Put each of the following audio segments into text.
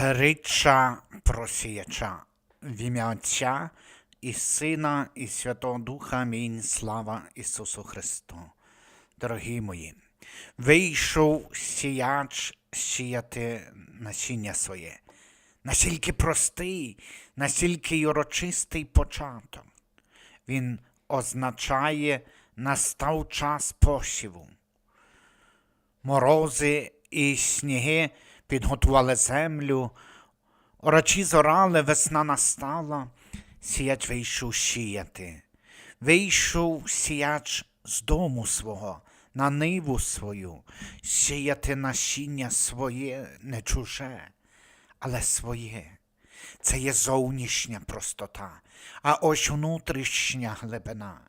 Притча про сіяча в ім'я Отця і Сина, і Святого Духа. Амінь. Слава Ісусу Христу. Дорогі мої, вийшов сіяч сіяти насіння своє. Настільки простий, настільки урочистий початок. Він означає настав час посіву. Морози і сніги підготували землю, орачі зорали, весна настала, сіяч вийшов сіяти. Вийшов сіяч з дому свого, на ниву свою, сіяти насіння своє, не чуже, але своє. Це є зовнішня простота, а ось внутрішня глибина.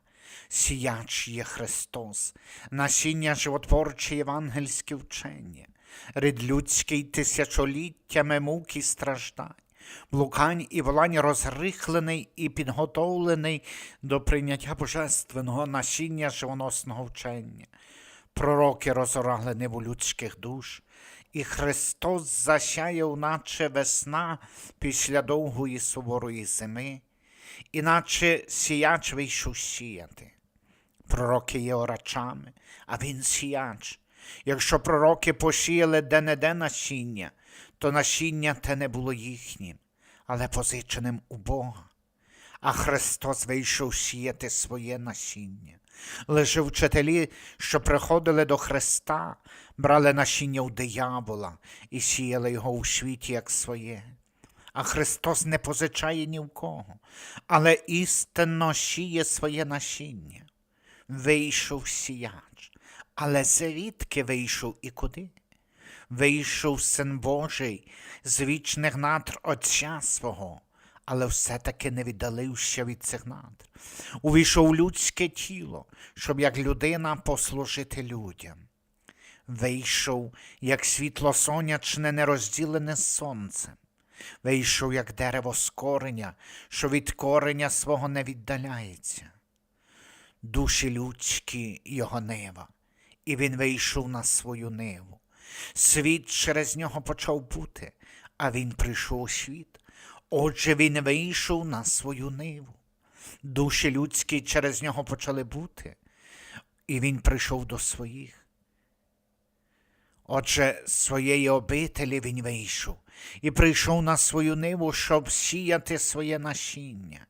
Сіяч є Христос, насіння животворче євангельське вчення, рід людський тисячоліттями мук і страждань, блукань і волань розрихлений і підготовлений до прийняття божественного насіння живоносного вчення. Пророки розорали ниву людських душ, і Христос засяяв, наче весна після довгої суворої зими, іначе сіяч вийшов сіяти. Пророки є орачами, а він сіяч. Якщо пророки посіяли де-не-де насіння, то насіння те не було їхнім, але позиченим у Бога. А Христос вийшов сіяти своє насіння. Лише вчителі, що приходили до Христа, брали насіння у диявола і сіяли його у світі як своє. А Христос не позичає ні в кого, але істинно сіє своє насіння. Вийшов сіяч, але звідки вийшов і куди? Вийшов син Божий з вічних надр Отця свого, але все-таки не віддалився від цих надр. Увійшов людське тіло, щоб як людина послужити людям. Вийшов, як світло сонячне, нерозділене сонцем. Вийшов, як дерево з кореня, що від кореня свого не віддаляється. Душі людські його нива, і він вийшов на свою ниву. Світ через нього почав бути, а він прийшов у світ. Отже, він вийшов на свою ниву. Душі людські через нього почали бути, і він прийшов до своїх. Отже, з своєї обителі він вийшов і прийшов на свою ниву, щоб сіяти своє насіння.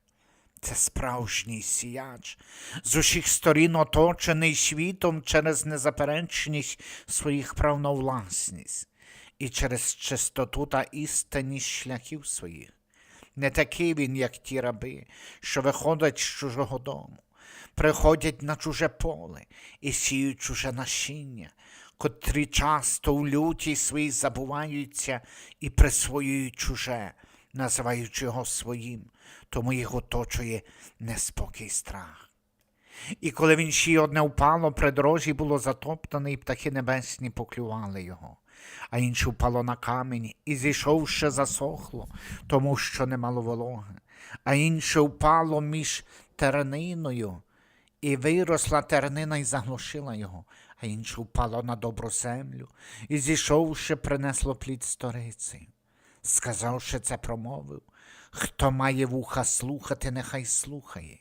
Це справжній сіяч, з усіх сторін оточений світом через незаперечність своїх прав на власність і через чистоту та істинність шляхів своїх. Не такий він, як ті раби, що виходять з чужого дому, приходять на чуже поле і сіють чуже насіння, котрі часто у люті своїй забуваються і присвоюють чуже, називаючи його своїм, тому їх оточує неспокій страх. І коли він ще одне впало, при дорожі було затоптане, і птахи небесні поклювали його, а інше впало на камінь, і зійшовши засохло, тому що не мало вологи, а інше впало між терниною, і виросла тернина і заглушила його, а інше впало на добру землю, і зійшовши, принесло плід сториці. Сказавши це, промовив, хто має вуха слухати, нехай слухає.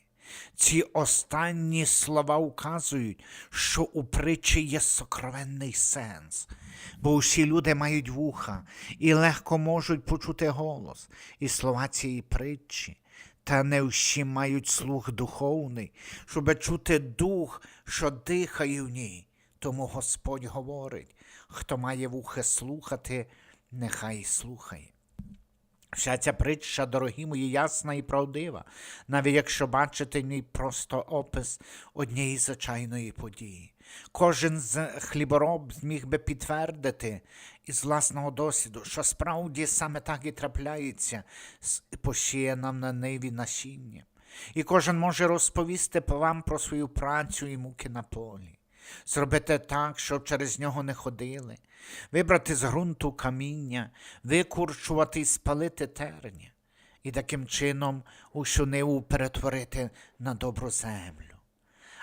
Ці останні слова указують, що у притчі є сокровенний сенс, бо усі люди мають вуха і легко можуть почути голос і слова цієї притчі. Та не всі мають слух духовний, щоб чути дух, що дихає в ній. Тому Господь говорить, хто має вухи слухати, нехай слухає. Вся ця притча, дорогі мої, ясна і правдива, навіть якщо бачите в ній просто опис однієї звичайної події. Кожен з хлібороб зміг би підтвердити із власного досвіду, що справді саме так і трапляється з посіяним на ниві насіння. І кожен може розповісти вам про свою працю і муки на полі. Зробити так, щоб через нього не ходили, вибрати з ґрунту каміння, викурчувати і спалити терня, і таким чином усю ниву перетворити на добру землю.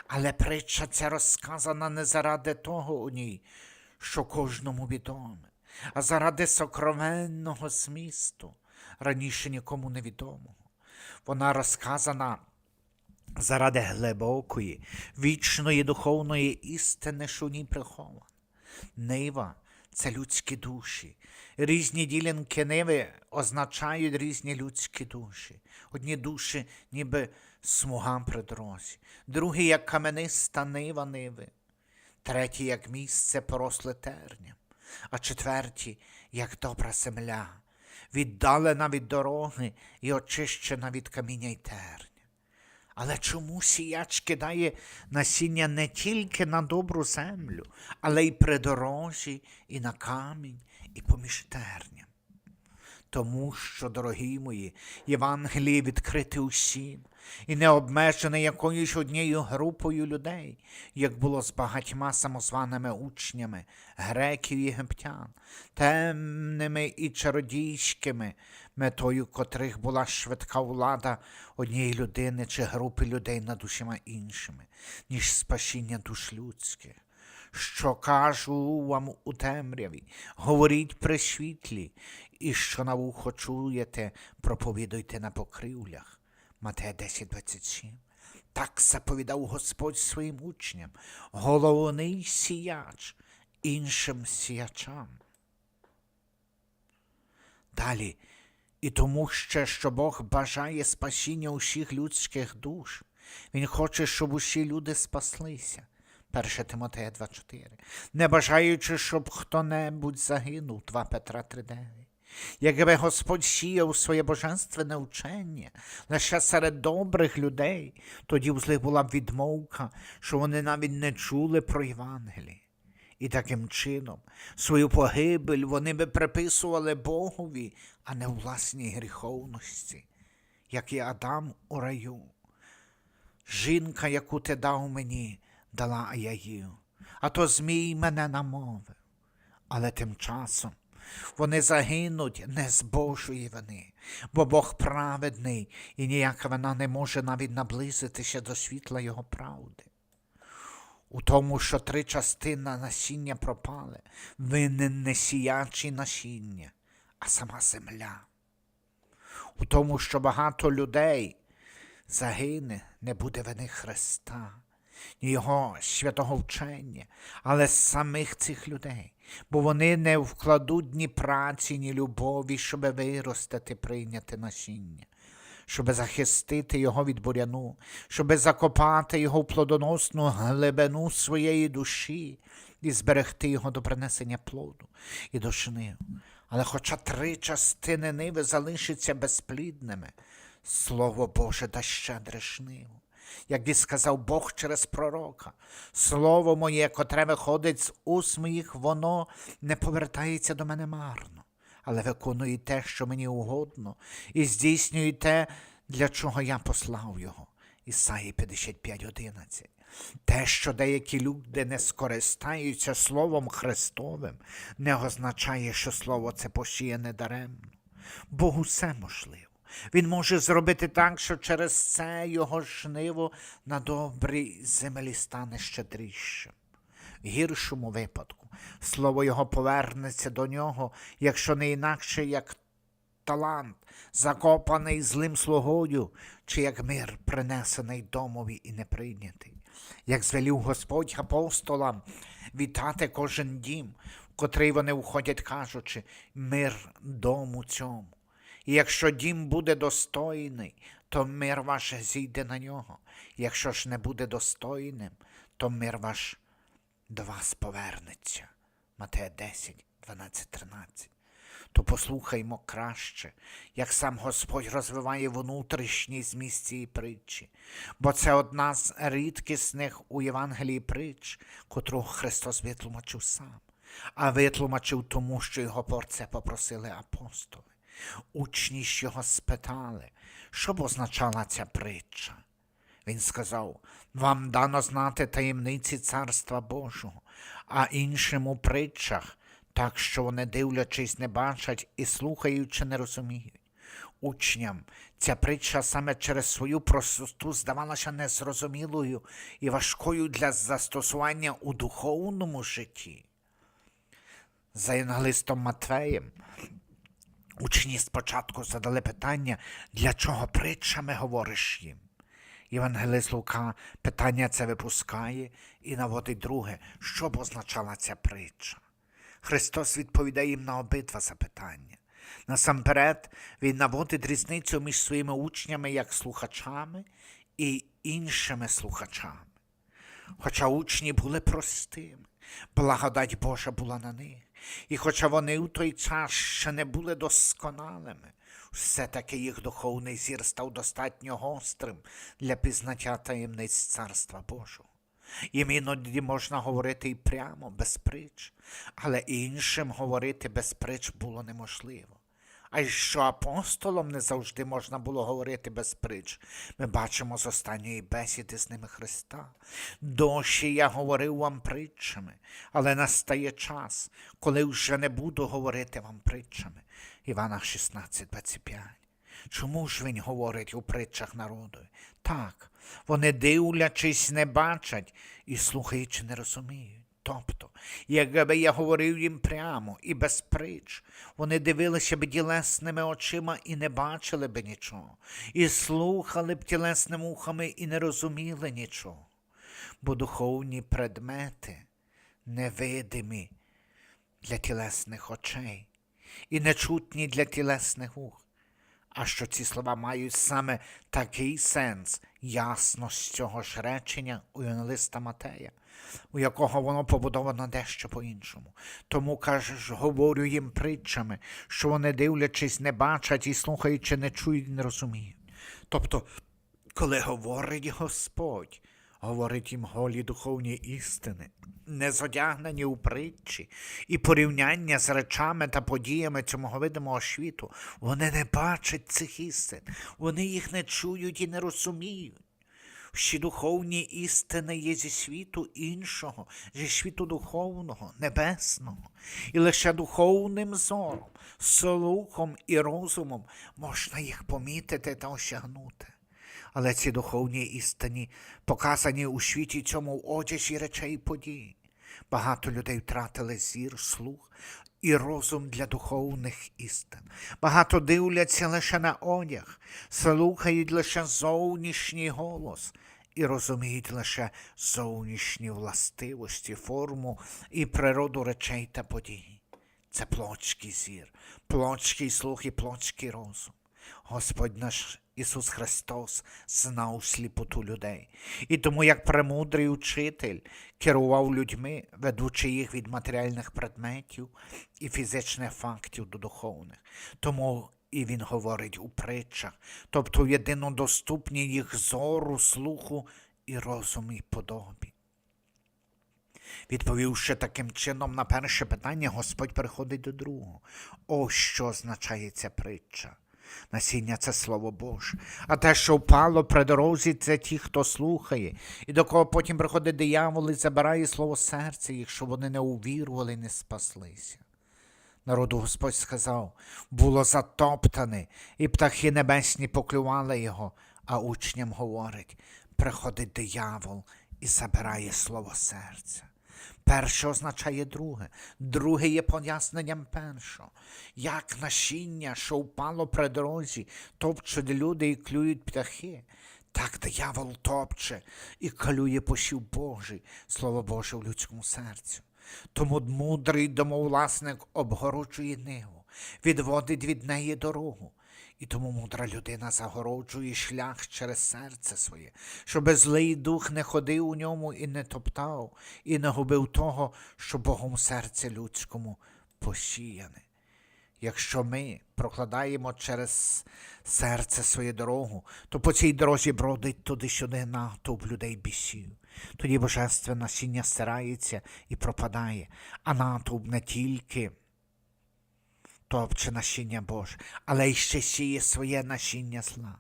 Але притча ця розказана не заради того у ній, що кожному відоме, а заради сокровенного змісту, раніше нікому невідомого. Вона розказана заради глибокої, вічної духовної істини, що в ній прихована. Нива це людські душі. Різні ділянки ниви означають різні людські душі. Одні душі, ніби смуга при дорозі, другі, як камениста нива ниви, треті, як місце поросле терням, а четверті, як добра земля, віддалена від дороги і очищена від каміння й терня. Але чому сіяч кидає насіння не тільки на добру землю, але й при дорозі, і на камінь, і поміж терням? Тому що, дорогі мої, Євангеліє відкрите усім і не обмежене якоюсь однією групою людей, як було з багатьма самозваними учнями, греків і єгиптян, темними і чародійськими, метою котрих була швидка влада однієї людини чи групи людей над усіма іншими, ніж спасіння душ людських що кажу вам у темряві, говоріть при світлі, і що на вухо чуєте, проповідуйте на покривлях. Матея 10.27. Так заповідав Господь своїм учням, головний сіяч іншим сіячам. Далі, і тому ще, що Бог бажає спасіння усіх людських душ. Він хоче, щоб усі люди спаслися. 1 Тимотея 2.4. Не бажаючи, щоб хто-небудь загинув, 2 Петра 3.9. Якби Господь сіяв своє божественне учення лише серед добрих людей, тоді в злих була б відмовка, що вони навіть не чули про Євангеліє. І таким чином свою погибель вони би приписували Богові, а не власній гріховності, як і Адам у раю. Жінка, яку ти дав мені, дала я їм, а то змій мене намовив. Але тим часом вони загинуть не з Божої вини, бо Бог праведний, і ніяка вина не може навіть наблизитися до світла Його правди. У тому, що три частини насіння пропали, винен не сіячі насіння, а сама земля. У тому, що багато людей загине, не буде вини Христа, ні Його святого вчення, але самих цих людей, бо вони не вкладуть ні праці, ні любові, щоб виростити, прийняти насіння, щоб захистити його від буряну, щоб закопати його в плодоносну глибину своєї душі і зберегти його до принесення плоду і до жнив. Але хоча три частини ниви залишаться безплідними, Слово Боже да щедре жниво. Як і сказав Бог через пророка, слово моє, котре виходить з уст моїх, воно не повертається до мене марно, але виконує те, що мені угодно, і здійснює те, для чого я послав його. Ісаї 55.11. Те, що деякі люди не скористаються Словом Христовим, не означає, що Слово це посіяне даремно. Богу все можливо. Він може зробити так, що через це його жниво на добрій землі стане щедрішим. Гіршому випадку слово його повернеться до нього, якщо не інакше, як талант, закопаний злим слугою, чи як мир, принесений домові і не прийнятий. Як звелів Господь апостолам вітати кожен дім, в котрий вони входять, кажучи, мир дому цьому. І якщо дім буде достойний, то мир ваш зійде на нього. Якщо ж не буде достойним, то мир ваш до вас повернеться. Матея 10, 12, 13. То послухаймо краще, як сам Господь розвиває внутрішній зміст цієї притчі, бо це одна з рідкісних у Євангелії притч, котру Христос витлумачив сам, а витлумачив тому, що його про це попросили апостоли. Учні ж його спитали, що б означала ця притча. Він сказав: Вам дано знати таємниці Царства Божого, а іншим у притчах, так що вони, дивлячись, не бачать і слухаючи, не розуміють. Учням ця притча саме через свою простоту здавалася незрозумілою і важкою для застосування у духовному житті. За євангелистом Матвеєм учні спочатку задали питання, для чого притчами говориш їм. Євангелист Лука питання це випускає і наводить друге, що б означала ця притча. Христос відповідає їм на обидва запитання. Насамперед, Він наводить різницю між своїми учнями як слухачами і іншими слухачами. Хоча учні були простими, благодать Божа була на них, і хоча вони у той час ще не були досконалими, все-таки їх духовний зір став достатньо гострим для пізнаття таємниць Царства Божого. Їм іноді можна говорити і прямо, без притч, але іншим говорити без притч було неможливо. А що апостолам не завжди можна було говорити без притч. Ми бачимо з останньої бесіди з ними Христа. Дощі я говорив вам притчами, але настає час, коли вже не буду говорити вам притчами. Івана 16, 25. Чому ж він говорить у притчах народу? Так, вони дивлячись, не бачать і слухаючи, не розуміють. Тобто, якби я говорив їм прямо і без притч, вони дивилися б тілесними очима і не бачили б нічого, і слухали б тілесними ухами і не розуміли нічого. Бо духовні предмети невидимі для тілесних очей і нечутні для тілесних ух. А що ці слова мають саме такий сенс, з цього ж речення у Євангелиста Матея, у якого воно побудовано дещо по-іншому. Тому кажеш, говорю їм притчами, що вони, дивлячись, не бачать і слухаючи, не чують, не розуміють. Тобто, коли говорить Господь, говорить їм голі духовні істини, не зодягнені у притчі, і порівняння з речами та подіями цього видимого світу, вони не бачать цих істин, вони їх не чують і не розуміють. Всі духовні істини є зі світу іншого, зі світу духовного, небесного, і лише духовним зором, слухом і розумом можна їх помітити та осягнути. Але ці духовні істини показані у світі цьому в одязі речей подій. Багато людей втратили зір, слух і розум для духовних істин. Багато дивляться лише на одяг, слухають лише зовнішній голос і розуміють лише зовнішні властивості, форму і природу речей та подій. Це плотський зір, плотський слух і плотський розум. Господь наш Ісус Христос знав сліпоту людей, і тому, як премудрий учитель керував людьми, ведучи їх від матеріальних предметів і фізичних фактів до духовних. Тому і він говорить у притчах, тобто в єдинодоступній їх зору, слуху і розуму і подобі. Відповівши таким чином на перше питання, Господь переходить до другого. Ось що означає ця притча. Насіння це слово Боже, а те, що впало при дорозі, це ті, хто слухає, і до кого потім приходить диявол і забирає слово серця їх, щоб вони не увірували і не спаслися. Народу Господь сказав, було затоптане, і птахи небесні поклювали його, а учням говорить, приходить диявол і забирає слово серця. Перше означає друге, друге є поясненням першого. Як насіння, що впало при дорозі, топчуть люди і клюють птахи, так диявол топче і клює посів Божий, слово Боже в людському серцю. Тому мудрий домовласник обгороджує ниву, відводить від неї дорогу. І тому мудра людина загороджує шлях через серце своє, щоби злий дух не ходив у ньому і не топтав, і не губив того, що Богом серце людському посіяне. Якщо ми прокладаємо через серце свою дорогу, то по цій дорозі бродить туди-сюди натовп людей бісів. Тоді божественне насіння стирається і пропадає, а натовп не тільки топче насіння Боже, але й ще сіє своє насіння зла.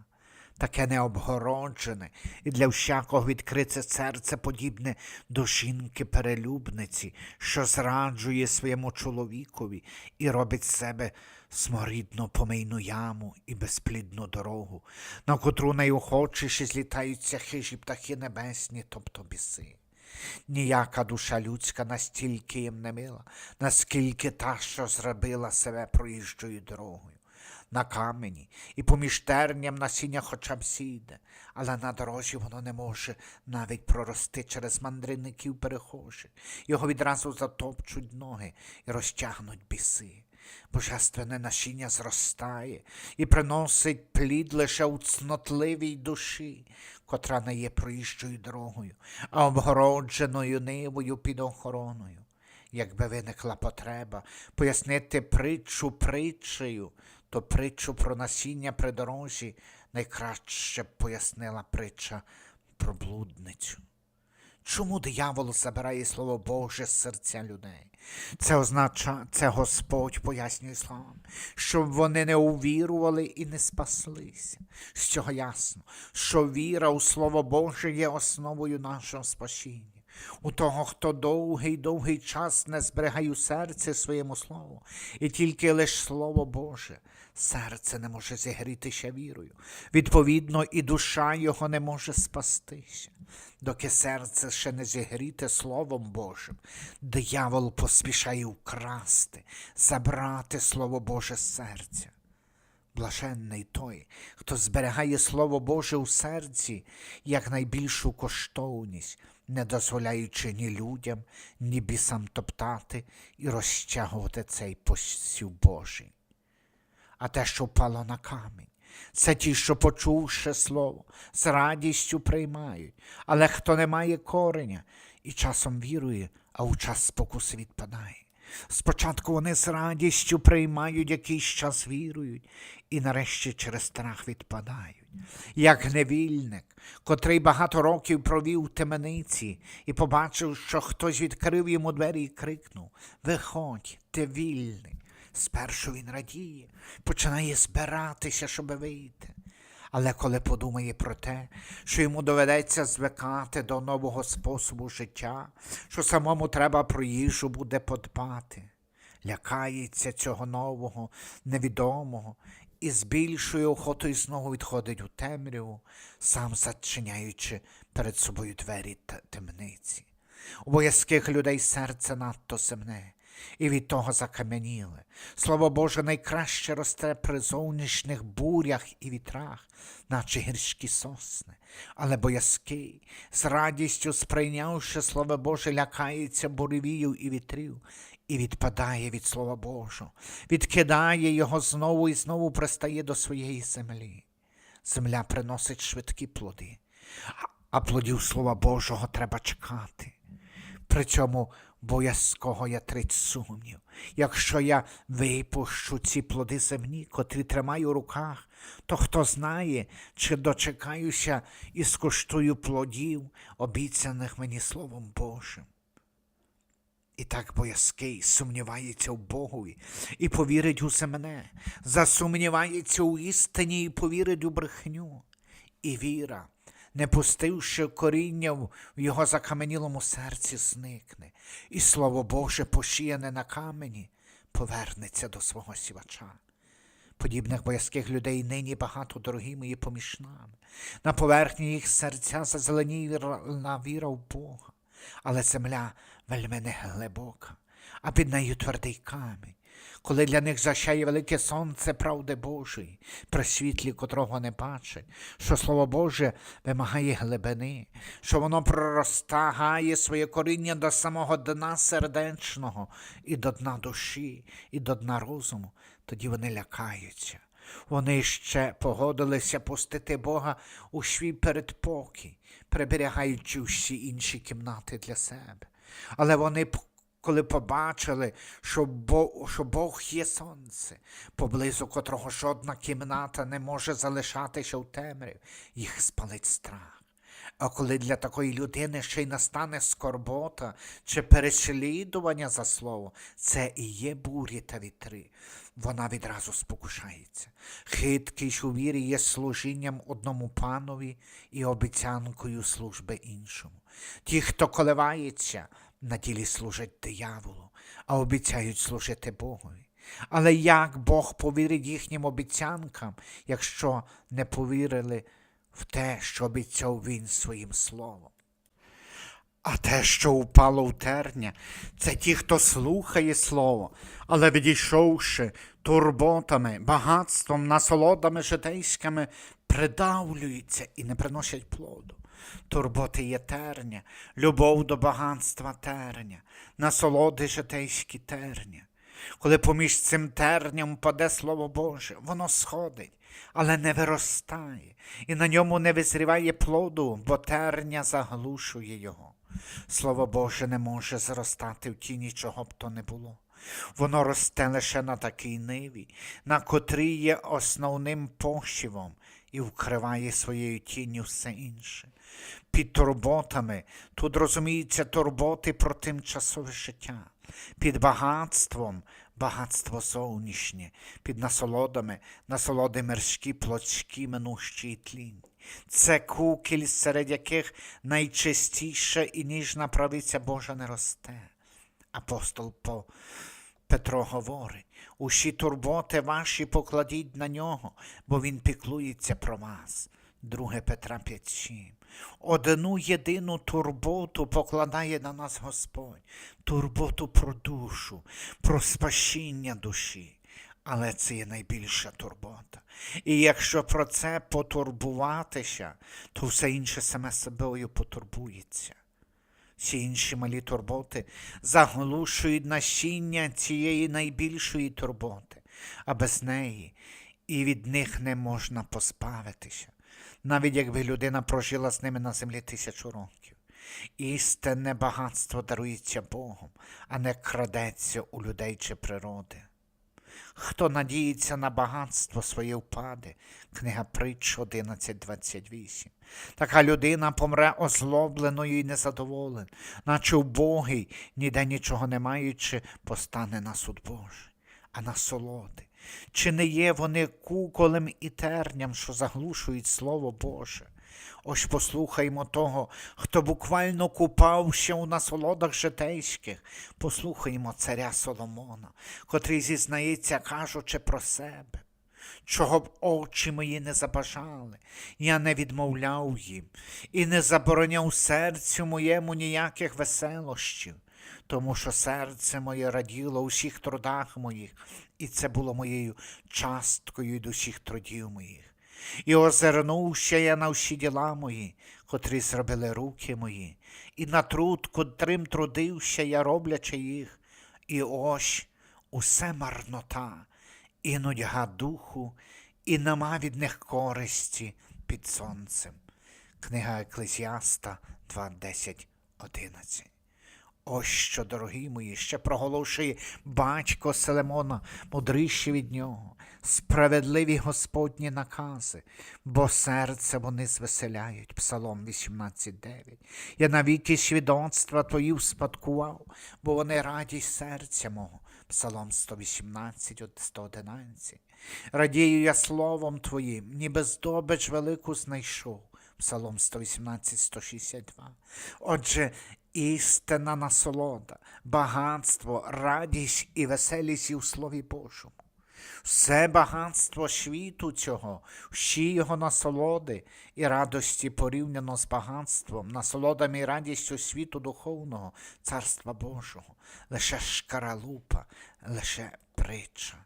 Таке необгороджене і для всякого відкрите серце подібне до жінки перелюбниці, що зраджує своєму чоловікові і робить з себе сморідну помийну яму і безплідну дорогу, на котру найохочіше злітаються хижі птахи небесні, тобто біси. Ніяка душа людська настільки їм не мила, наскільки та, що зробила себе проїжджою дорогою. На камені і поміж терням насіння хоча б сіде, але на дорожі воно не може навіть прорости через мандрівників перехожих. Його відразу затопчуть ноги і розтягнуть біси. Божественне насіння зростає і приносить плід лише у цнотливій душі, котра не є проїжджою дорогою, а обгородженою нивою під охороною. Якби виникла потреба пояснити притчу притчею, то притчу про насіння при дорожі найкраще б пояснила притча про блудницю. Чому диявол забирає слово Боже з серця людей? Це означає, це Господь пояснює словом, щоб вони не увірували і не спаслися. З цього ясно, що віра у Слово Боже є основою нашого спасіння. У того, хто довгий довгий час не зберігає у серці своєму слову, і тільки лиш Слово Боже, серце не може зігрітися вірою. Відповідно, і душа його не може спастися. Доки серце ще не зігріте Словом Божим, диявол поспішає вкрасти, забрати Слово Боже з серця. Блаженний той, хто зберігає Слово Боже у серці як найбільшу коштовність, не дозволяючи ні людям, ні бісам топтати і розтягувати цей посів Божий. А те, що впало на камінь, це ті, що, почувши слово, з радістю приймають, але хто не має кореня і часом вірує, а у час спокуси відпадає. Спочатку вони з радістю приймають якийсь час вірують, і нарешті через страх відпадають. Як невільник, котрий багато років провів у темениці і побачив, що хтось відкрив йому двері і крикнув Виходь, ти вільний. Спершу він радіє, починає збиратися, щоби вийти. Але коли подумає про те, що йому доведеться звикати до нового способу життя, що самому треба про їжу буде подбати, лякається цього нового, невідомого і з більшою охотою знову відходить у темряву, сам зачиняючи перед собою двері та темниці. У боязких людей серце надто земне, і від того закам'яніле. Слово Боже найкраще росте при зовнішніх бурях і вітрах, наче гірські сосни. Але боязкий, з радістю сприйнявши Слово Боже, лякається буревію і вітрів, і відпадає від Слова Божого, відкидає його знову і знову пристає до своєї землі. Земля приносить швидкі плоди, а плодів Слова Божого треба чекати. При цьому боязкого я трить сумнів. Якщо я випущу ці плоди земні, котрі тримаю у руках, то хто знає, чи дочекаюся і скуштую плодів, обіцяних мені Словом Божим. І так боязкий сумнівається в Богові і повірить у мене, засумнівається у істині і повірить у брехню. І віра, не пустивши коріння в його закаменілому серці, зникне, і слово Боже, пошіяне на камені, повернеться до свого сівача. Подібних боязких людей нині багато дорогі мої поміж нами. На поверхні їх серця зазеленіла віра в Бога, але земля вельми не глибока, а під нею твердий камінь. Коли для них защає велике сонце правди Божої, при світлі котрого не бачать, що Слово Боже вимагає глибини, що воно проростагає своє коріння до самого дна сердечного, і до дна душі, і до дна розуму, тоді вони лякаються. Вони ще погодилися пустити Бога у свій передпокій, приберігаючи всі інші кімнати для себе. Але вони, коли побачили, що Бог, що Бог є сонце, поблизу котрого жодна кімната не може залишатися в темряві, їх спалить страх. А коли для такої людини ще й настане скорбота чи переслідування за слово, це і є бурі та вітри. Вона відразу спокушається. Хиткість у вірі є служінням одному панові і обіцянкою служби іншому. Ті, хто коливається, на ділі служать дияволу, а обіцяють служити Богові. Але як Бог повірить їхнім обіцянкам, якщо не повірили в те, що обіцяв він своїм словом? А те, що упало в терня, це ті, хто слухає слово, але відійшовши турботами, багатством, насолодами житейськими, придавлюються і не приносять плоду. Турботи є терня, любов до багатства терня, насолоди житейські терня. Коли поміж цим терням паде Слово Боже, воно сходить, але не виростає, і на ньому не визріває плоду, бо терня заглушує його. Слово Боже не може зростати в тіні, чого б то не було. Воно росте лише на такій ниві, на котрій є основним пошивом і вкриває своєю тінню все інше. Під турботами тут розуміються турботи про тимчасове життя, під багатством багатство зовнішнє, під насолодами насолоди мирські, плотські, минущі і тлінь. Це кукіль, серед яких найчистіша і ніжна правиця Божа не росте. Апостол по Петро говорить, усі турботи ваші покладіть на нього, бо він піклується про вас. 2 Петра 5.7. Одну єдину турботу покладає на нас Господь, турботу про душу, про спасіння душі. Але це є найбільша турбота. І якщо про це потурбуватися, то все інше саме собою потурбується. Всі інші малі турботи заглушують насіння цієї найбільшої турботи, а без неї і від них не можна позбавитися, навіть якби людина прожила з ними на землі тисячу років. Істинне багатство дарується Богом, а не крадеться у людей чи природи. Хто надіється на багатство своє впаде, книга притч 11.28. Така людина помре озлобленою і незадоволеною, наче убогий, ніде нічого не маючи, постане на суд Божий, а насолоди. Чи не є вони куколем і терням, що заглушують Слово Боже? Ось послухаймо того, хто буквально купався у насолодах житейських. Послухаймо царя Соломона, котрий зізнається, кажучи про себе. Чого б очі мої не забажали, я не відмовляв їм і не забороняв серцю моєму ніяких веселощів, тому що серце моє раділо у всіх трудах моїх, і це було моєю часткою від усіх трудів моїх. І озирнувся я на всі діла мої, котрі зробили руки мої, і на труд, котрим трудився я, роблячи їх, і ось усе марнота, і нудьга духу, і нема від них користі під сонцем. Книга Еклезіаста 2, 10, 11. Ось що, дорогі мої, ще проголошує батько Селемона, мудріші від нього, справедливі Господні накази, бо серце вони звеселяють. Псалом 18.9. Я навіки свідоцтва твої успадкував, бо вони радість серця мого. Псалом 118, 111. Радію я словом Твоїм, ніби здобич велику знайшов. Псалом 118, 162. Отже, істина насолода, багатство, радість і веселість і у Слові Божому. Все багатство світу цього, всі його насолоди і радості порівняно з багатством, насолодами і радістю світу духовного, Царства Божого, лише шкаралупа, лише притча.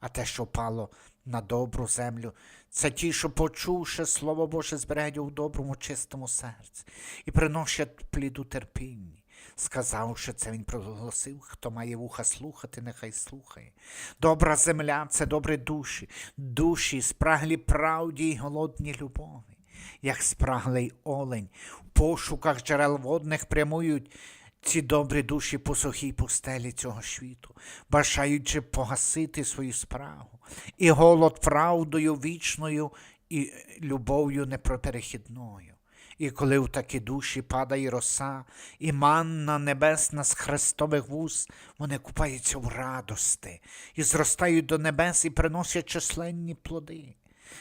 А те, що впало на добру землю, це ті, що, почувши Слово Боже, зберігають у доброму, чистому серці і приносять пліду терпінні. Сказавши це, він проголосив, хто має вуха слухати, нехай слухає. Добра земля це добрі душі, душі, спраглі правді й голодні любові, як спраглий олень, в пошуках джерел водних прямують ці добрі душі по сухій пустелі цього світу, бажаючи погасити свою спрагу, і голод правдою вічною і любов'ю непроперехідною. І коли в такі душі падає роса, і манна небесна з хрестових вуз, вони купаються в радости і зростають до небес і приносять численні плоди.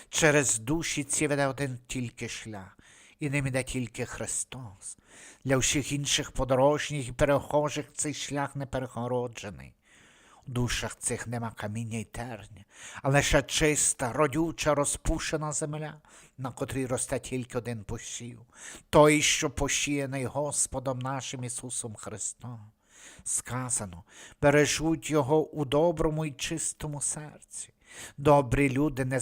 Через душі ці веде один тільки шлях, і ним іде тільки Христос. Для всіх інших подорожніх і перехожих цей шлях не перегороджений. У душах цих нема каміння й терня, а лише чиста, родюча, розпушена земля, на котрій росте тільки один посів, той, що посіяний Господом нашим Ісусом Христом. Сказано, бережуть його у доброму і чистому серці. Добрі люди не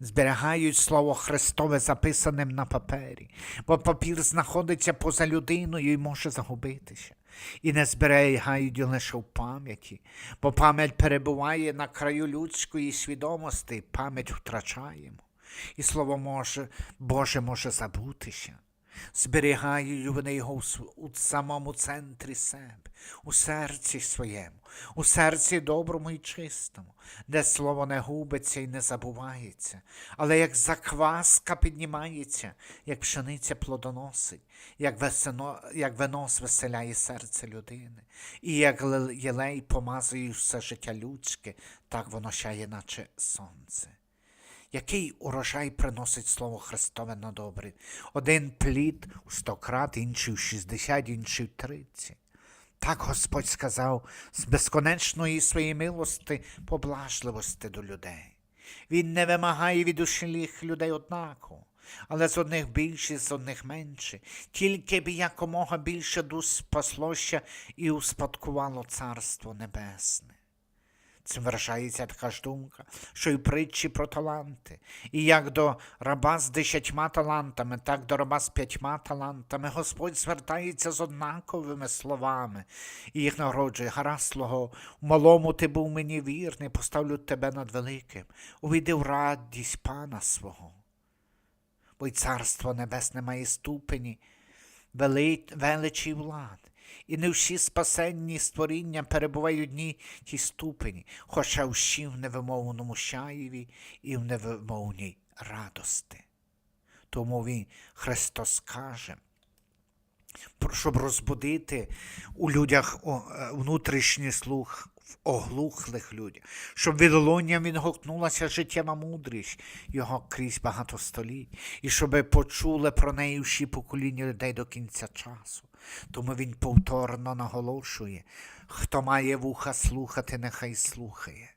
зберігають слово Христове записаним на папері, бо папір знаходиться поза людиною і може загубитися. І не зберігають лише в пам'яті, бо пам'ять перебуває на краю людської свідомості, пам'ять втрачаємо. І слово може, Боже може забутися. Зберігають вони його у, самому центрі себе, у серці своєму, у серці доброму і чистому, де слово не губиться і не забувається, але як закваска піднімається, як пшениця плодоносить, як, весено, як вино звеселяє серце людини, і як єлей помазує все життя людське, так воно сяє, наче сонце. Який урожай приносить слово Христове на добре? Один плід у сто крат, інший у шістдесят, інший в тридцять. Так Господь сказав з безконечної своєї милости, поблажливості до людей. Він не вимагає від усіх людей однаково, але з одних більше, з одних менше, тільки б якомога більше душ спаслося і успадкувало Царство Небесне. Цим виражається така ж думка, що й притчі про таланти. І як до раба з десятьма талантами, так до раба з п'ятьма талантами Господь звертається з однаковими словами і їх нагороджує. Гаразд, слуго, в малому ти був мені вірний, поставлю тебе над великим. Увійди в радість пана свого. Бо й царство небесне має ступені, вели- величі й влади. І не всі спасенні створіння перебувають в одній тій ступені, хоча всі в невимовному щаєві і в невимовній радости. Тому він Христос каже, щоб розбудити у людях е, внутрішній слух в оглухлих людях, щоб відлунням відгукнулася життєва мудрість його крізь багато століть, і щоб почули про неї всі покоління людей до кінця часу. Тому він повторно наголошує, хто має вуха слухати, нехай слухає.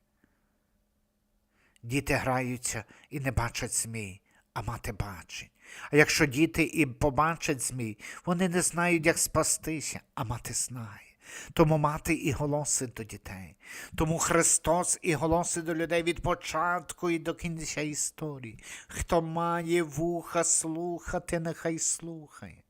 Діти граються і не бачать змій, а мати бачить. А якщо діти і побачать змій, вони не знають, як спастися, а мати знає. Тому мати і голосить до дітей. Тому Христос і голосить до людей від початку і до кінця історії. Хто має вуха слухати, нехай слухає.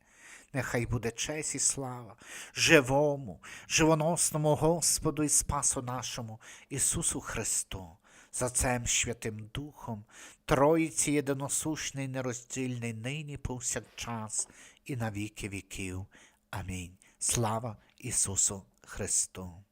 Нехай буде честь і слава живому, живоносному Господу і Спасу нашому Ісусу Христу, за цим Святим Духом, Троїці єдиносушний, нероздільний, нині повсякчас і на віки віків. Амінь. Слава Ісусу Христу!